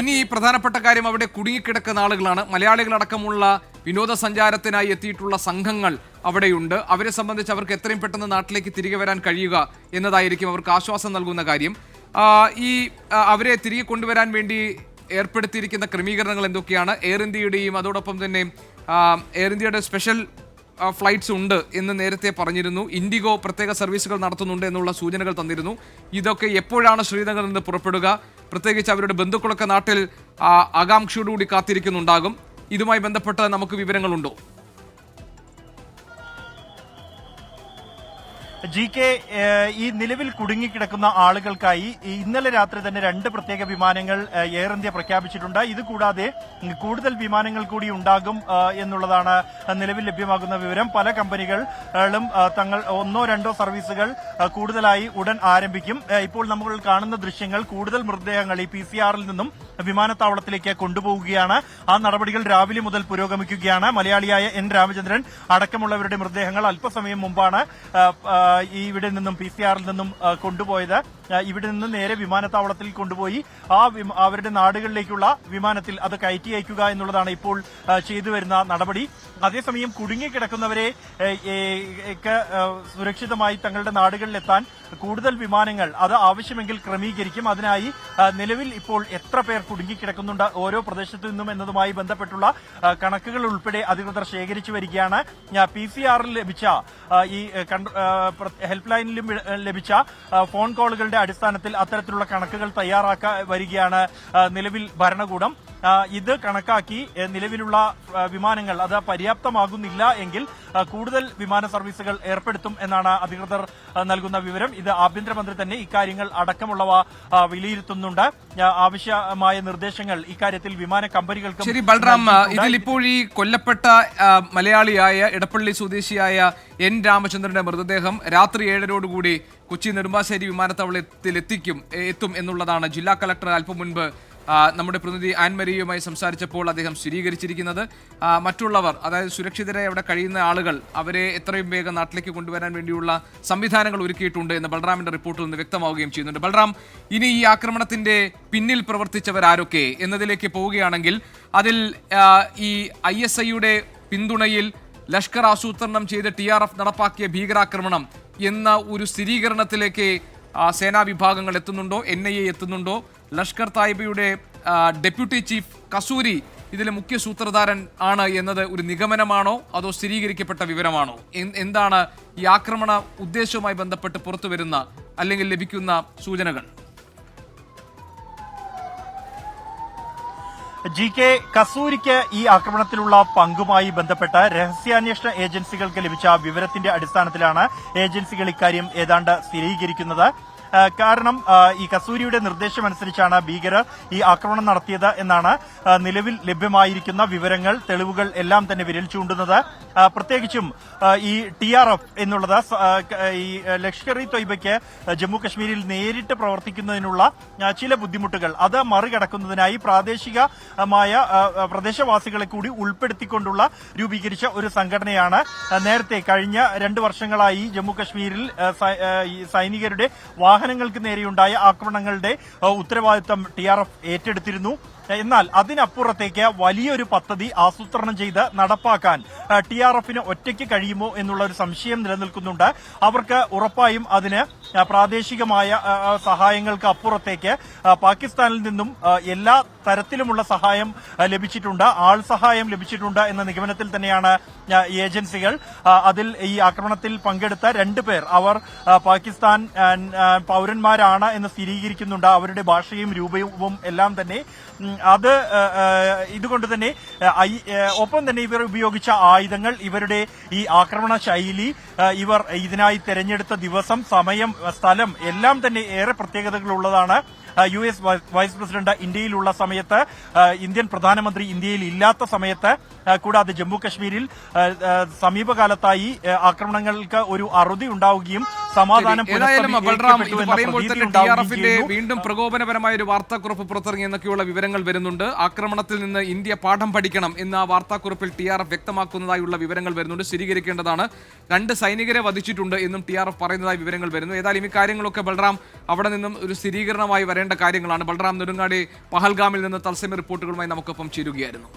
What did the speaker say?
ഇനി ഈ പ്രധാനപ്പെട്ട കാര്യം അവിടെ കുടുങ്ങിക്കിടക്കുന്ന ആളുകളാണ്. മലയാളികളടക്കമുള്ള വിനോദസഞ്ചാരത്തിനായി എത്തിയിട്ടുള്ള സംഘങ്ങൾ അവിടെയുണ്ട്. അവരെ സംബന്ധിച്ച് അവർക്ക് എത്രയും പെട്ടെന്ന് നാട്ടിലേക്ക് തിരികെ വരാൻ കഴിയുക എന്നതായിരിക്കും അവർക്ക് ആശ്വാസം നൽകുന്ന കാര്യം. ഈ അവരെ തിരികെ കൊണ്ടുവരാൻ വേണ്ടി ഏർപ്പെടുത്തിയിരിക്കുന്ന ക്രമീകരണങ്ങൾ എന്തൊക്കെയാണ്? എയർ ഇന്ത്യയുടെയും അതോടൊപ്പം തന്നെ എയർ ഇന്ത്യയുടെ സ്പെഷ്യൽ ഫ്ലൈറ്റ്സ് ഉണ്ട് എന്ന് നേരത്തെ പറഞ്ഞിരുന്നു. ഇൻഡിഗോ പ്രത്യേക സർവീസുകൾ നടത്തുന്നുണ്ട് എന്നുള്ള സൂചനകൾ തന്നിരുന്നു. ഇതൊക്കെ എപ്പോഴാണ് ശ്രീനഗറിൽ നിന്ന് പുറപ്പെടുക? പ്രത്യേകിച്ച് അവരുടെ ബന്ധുക്കളൊക്കെ നാട്ടിൽ ആകാംക്ഷയോടുകൂടി കാത്തിരിക്കുന്നുണ്ടാകും. ഇതുമായി ബന്ധപ്പെട്ട് നമുക്ക് വിവരങ്ങളുണ്ടോ? ജി കെ ഈ നിലവിൽ കുടുങ്ങിക്കിടക്കുന്ന ആളുകൾക്കായി ഇന്നലെ രാത്രി തന്നെ രണ്ട് പ്രത്യേക വിമാനങ്ങൾ എയർ ഇന്ത്യ പ്രഖ്യാപിച്ചിട്ടുണ്ട്. ഇത് കൂടാതെ കൂടുതൽ വിമാനങ്ങൾ കൂടി ഉണ്ടാകും എന്നുള്ളതാണ് നിലവിൽ ലഭ്യമാകുന്ന വിവരം. പല കമ്പനികളും തങ്ങൾ ഒന്നോ രണ്ടോ സർവീസുകൾ കൂടുതലായി ഉടൻ ആരംഭിക്കും. ഇപ്പോൾ നമ്മൾ കാണുന്ന ദൃശ്യങ്ങൾ കൂടുതൽ മൃതദേഹങ്ങൾ ഈ പി സി ആറിൽ നിന്നും വിമാനത്താവളത്തിലേക്ക് കൊണ്ടുപോവുകയാണ്. ആ നടപടികൾ രാവിലെ മുതൽ പുരോഗമിക്കുകയാണ്. മലയാളിയായ എൻ രാമചന്ദ്രൻ അടക്കമുള്ളവരുടെ മൃതദേഹങ്ങൾ അല്പസമയം മുമ്പാണ് ഈ ഇവിടെ നിന്നും പി സി ആറിൽ നിന്നും കൊണ്ടുപോയത്. ഇവിടെ നിന്ന് നേരെ വിമാനത്താവളത്തിൽ കൊണ്ടുപോയി. ആ അവരുടെ നാടുകളിലേക്കുള്ള വിമാനത്തിൽ അത് കയറ്റി അയക്കുക എന്നുള്ളതാണ് ഇപ്പോൾ ചെയ്തു വരുന്ന നടപടി. അതേസമയം കുടുങ്ങിക്കിടക്കുന്നവരെ സുരക്ഷിതമായി തങ്ങളുടെ നാടുകളിലെത്താൻ കൂടുതൽ വിമാനങ്ങൾ അത് ആവശ്യമെങ്കിൽ ക്രമീകരിക്കും. അതിനായി നിലവിൽ ഇപ്പോൾ എത്ര പേർ കുടുങ്ങിക്കിടക്കുന്നുണ്ട് ഓരോ പ്രദേശത്തു നിന്നും എന്നതുമായി ബന്ധപ്പെട്ടുള്ള കണക്കുകൾ ഉൾപ്പെടെ അധികൃതർ ശേഖരിച്ചു വരികയാണ്. പി സി ആറിൽ ലഭിച്ച ഈ ഹെൽപ്പ് ലൈനിലും ലഭിച്ച ഫോൺ കോളുകളുടെ അടിസ്ഥാനത്തിൽ അത്തരത്തിലുള്ള കണക്കുകൾ തയ്യാറാക്കാൻ വരികയാണ് നിലവിൽ ഭരണകൂടം. ഇത് കണക്കാക്കി നിലവിലുള്ള വിമാനങ്ങൾ അത് പര്യാപ്തമാകുന്നില്ല എങ്കിൽ കൂടുതൽ വിമാന സർവീസുകൾ ഏർപ്പെടുത്തും എന്നാണ് അധികൃതർ നൽകുന്ന വിവരം. ഇത് ആഭ്യന്തരമന്ത്രി തന്നെ ഇക്കാര്യങ്ങൾ അടക്കമുള്ളവ വിലയിരുത്തുന്നുണ്ട്. ആവശ്യമായ നിർദ്ദേശങ്ങൾ ഇക്കാര്യത്തിൽ വിമാന കമ്പനികൾക്ക് ശരി ബൽറാം ഇതിൽ ഇപ്പോൾ ഈ കൊല്ലപ്പെട്ട മലയാളിയായ ഇടപ്പള്ളി സ്വദേശിയായ എൻ രാമചന്ദ്രന്റെ മൃതദേഹം രാത്രി ഏഴരോടുകൂടി കൊച്ചി നെടുമ്പാശ്ശേരി വിമാനത്താവളത്തിൽ എത്തിക്കും എത്തും എന്നുള്ളതാണ് ജില്ലാ കളക്ടർ അല്പം മുൻപ് നമ്മുടെ പ്രതിനിധി ആൻമരിയുമായി സംസാരിച്ചപ്പോൾ അദ്ദേഹം സ്ഥിരീകരിച്ചിരിക്കുന്നത് മറ്റുള്ളവർ അതായത് സുരക്ഷിതരായി അവിടെ കഴിയുന്ന ആളുകൾ അവരെ എത്രയും വേഗം നാട്ടിലേക്ക് കൊണ്ടുവരാൻ വേണ്ടിയുള്ള സംവിധാനങ്ങൾ ഒരുക്കിയിട്ടുണ്ട് എന്ന് ബൽറാമിന്റെ റിപ്പോർട്ടിൽ നിന്ന് വ്യക്തമാവുകയും ചെയ്യുന്നുണ്ട്. ബൽറാം ഇനി ഈ ആക്രമണത്തിന്റെ പിന്നിൽ പ്രവർത്തിച്ചവരാരൊക്കെ എന്നതിലേക്ക് പോവുകയാണെങ്കിൽ അതിൽ ഈ ഐ എസ് ഐയുടെ പിന്തുണയിൽ ലഷ്കർ ആസൂത്രണം ചെയ്ത് ടി ആർ എഫ് നടപ്പാക്കിയ ഭീകരാക്രമണം എന്ന ഒരു സ്ഥിരീകരണത്തിലേക്ക് സേനാ വിഭാഗങ്ങൾ എത്തുന്നുണ്ടോ? എൻ ഐ എ എത്തുന്നുണ്ടോ? ലഷ്കർ തായ്ബയുടെ ഡെപ്യൂട്ടി ചീഫ് കസൂരി ഇതിലെ മുഖ്യ സൂത്രധാരൻ ആണ് എന്നത് ഒരു നിഗമനമാണോ? അതോ സ്ഥിരീകരിക്കപ്പെട്ട വിവരമാണോ? എന്താണ് ഈ ആക്രമണ ഉദ്ദേശവുമായി ബന്ധപ്പെട്ട് പുറത്തു വരുന്ന അല്ലെങ്കിൽ ലഭിക്കുന്ന സൂചനകൾ? ജി കെ കസൂരിക്ക് ഈ ആക്രമണത്തിലുള്ള പങ്കുമായി ബന്ധപ്പെട്ട് രഹസ്യാന്വേഷണ ഏജൻസികൾക്ക് ലഭിച്ച വിവരത്തിന്റെ അടിസ്ഥാനത്തിലാണ് ഏജൻസികൾ ഇക്കാര്യം ഏതാണ്ട് സ്ഥിരീകരിക്കുന്നത്. കാരണം ഈ കസൂരിയുടെ നിർദ്ദേശമനുസരിച്ചാണ് ഭീകരർ ഈ ആക്രമണം നടത്തിയത് എന്നാണ് നിലവിൽ ലഭ്യമായിരിക്കുന്ന വിവരങ്ങൾ തെളിവുകൾ എല്ലാം തന്നെ വിരൽ ചൂണ്ടുന്നത്. പ്രത്യേകിച്ചും ഈ ടി ആർ എഫ് എന്നുള്ളത് ഈ ലഷ്കർ ഇ തൊയ്ബയ്ക്ക് ജമ്മു കശ്മീരിൽ നേരിട്ട് പ്രവർത്തിക്കുന്നതിനുള്ള ചില ബുദ്ധിമുട്ടുകൾ. അത് മറികടക്കുന്നതിനായി പ്രാദേശികമായ പ്രദേശവാസികളെ കൂടി ഉൾപ്പെടുത്തിക്കൊണ്ടുള്ള രൂപീകരിച്ച ഒരു സംഘടനയാണ് നേരത്തെ കഴിഞ്ഞ രണ്ട് വർഷങ്ങളായി ജമ്മു കശ്മീരിൽ സൈനികരുടെ വാഹന വാഹനങ്ങൾക്ക് നേരെയുണ്ടായ ആക്രമണങ്ങളുടെ ഉത്തരവാദിത്തം ടി ആർ എഫ് ഏറ്റെടുത്തിരുന്നു. എന്നാൽ അതിനപ്പുറത്തേക്ക് വലിയൊരു പദ്ധതി ആസൂത്രണം ചെയ്ത് നടപ്പാക്കാൻ ടി ആർ എഫിന് ഒറ്റയ്ക്ക് കഴിയുമോ എന്നുള്ള ഒരു സംശയം നിലനിൽക്കുന്നുണ്ട്. അവർക്ക് ഉറപ്പായും അതിന് പ്രാദേശികമായ സഹായങ്ങൾക്ക് അപ്പുറത്തേക്ക് പാകിസ്ഥാനിൽ നിന്നും എല്ലാ തരത്തിലുമുള്ള സഹായം ലഭിച്ചിട്ടുണ്ട്. ആൾ സഹായം ലഭിച്ചിട്ടുണ്ട് എന്ന നിഗമനത്തിൽ തന്നെയാണ് ഏജൻസികൾ. അതിൽ ഈ ആക്രമണത്തിൽ പങ്കെടുത്ത രണ്ടു പേർ. അവർ പാകിസ്ഥാൻ പൗരന്മാരാണ് എന്ന് സ്ഥിരീകരിക്കുന്നുണ്ട്. അവരുടെ ഭാഷയും രൂപവും എല്ലാം തന്നെ. അത് ഇതുകൊണ്ട് തന്നെ ഒപ്പം തന്നെ ഇവർ ഉപയോഗിച്ച ആയുധങ്ങൾ ഇവരുടെ ഈ ആക്രമണ ശൈലി ഇവർ ഇതിനായി തെരഞ്ഞെടുത്ത ദിവസം സമയം സ്ഥലം എല്ലാം തന്നെ ഏറെ പ്രത്യേകതകളുള്ളതാണ്. യു എസ് വൈസ് പ്രസിഡന്റ് ഇന്ത്യയിലുള്ള സമയത്ത് ഇന്ത്യൻ പ്രധാനമന്ത്രി ഇന്ത്യയിൽ ഇല്ലാത്ത സമയത്ത് കൂടാതെ ജമ്മു കശ്മീരിൽ ആ, ആ, സമീപകാലത്തായി ആക്രമണങ്ങൾക്ക് ഒരു അറുതി ഉണ്ടാവുകയും സമാധാനം. വീണ്ടും പ്രകോപനപരമായ ഒരു വാർത്താക്കുറിപ്പ് പുറത്തിറങ്ങി എന്നൊക്കെയുള്ള വിവരങ്ങൾ വരുന്നുണ്ട്. ആക്രമണത്തിൽ നിന്ന് ഇന്ത്യ പാഠം പഠിക്കണം എന്ന് വാർത്താക്കുറിപ്പിൽ ടി ആർ എഫ് വ്യക്തമാക്കുന്നതായുള്ള വിവരങ്ങൾ വരുന്നുണ്ട്. സ്ഥിരീകരിക്കേണ്ടതാണ്. രണ്ട് സൈനികരെ വധിച്ചിട്ടുണ്ട് എന്നും ടി ആർ എഫ് പറയുന്നതായി വിവരങ്ങൾ വരുന്നു. ഏതായാലും ഈ കാര്യങ്ങളൊക്കെ ബൽറാം അവിടെ നിന്നും ഒരു സ്ഥിരീകരണമായി വരേണ്ട പറയേണ്ട കാര്യങ്ങളാണ്. ബൽറാം നെടുങ്ങാടി പഹൽഗാമിൽ നിന്ന് തത്സമയ റിപ്പോർട്ടുകളുമായി നമുക്കൊപ്പം ചേരുകയായിരുന്നു.